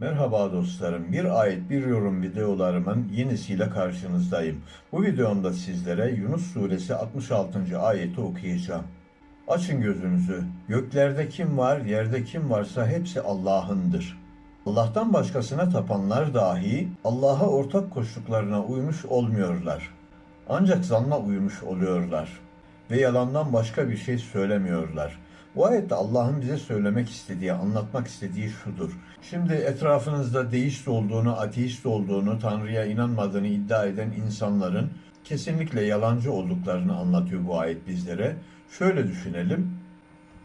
Merhaba dostlarım. Bir ayet bir yorum videolarımın yenisiyle karşınızdayım. Bu videomda sizlere Yunus suresi 66. ayeti okuyacağım. Açın gözünüzü. Göklerde kim var, yerde kim varsa hepsi Allah'ındır. Allah'tan başkasına tapanlar dahi Allah'a ortak koştuklarına uymuş olmuyorlar. Ancak zanna uymuş oluyorlar ve yalandan başka bir şey söylemiyorlar. Bu ayette Allah'ın bize söylemek istediği, anlatmak istediği şudur. Şimdi etrafınızda deist olduğunu, ateist olduğunu, Tanrı'ya inanmadığını iddia eden insanların kesinlikle yalancı olduklarını anlatıyor bu ayet bizlere. Şöyle düşünelim.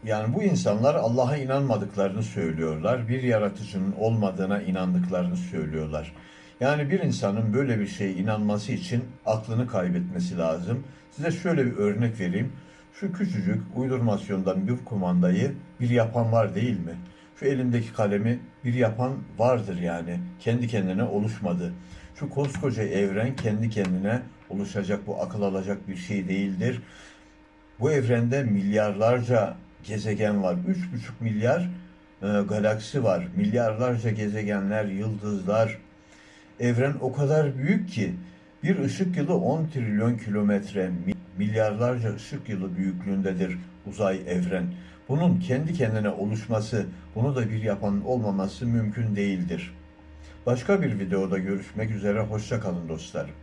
Yani bu insanlar Allah'a inanmadıklarını söylüyorlar. Bir yaratıcının olmadığına inandıklarını söylüyorlar. Yani bir insanın böyle bir şeye inanması için aklını kaybetmesi lazım. Size şöyle bir örnek vereyim. Şu küçücük uydurmasyondan bir kumandayı bir yapan var değil mi? Şu elimdeki kalemi bir yapan vardır yani. Kendi kendine oluşmadı. Şu koskoca evren kendi kendine oluşacak bu akıl alacak bir şey değildir. Bu evrende milyarlarca gezegen var. 3,5 milyar e, galaksi var. Milyarlarca gezegenler, yıldızlar. Evren o kadar büyük ki bir ışık yılı 10 trilyon kilometre, milyarlarca ışık yılı büyüklüğündedir uzay evren. Bunun kendi kendine oluşması, bunu da bir yapanın olmaması mümkün değildir. Başka bir videoda görüşmek üzere, hoşça kalın dostlarım.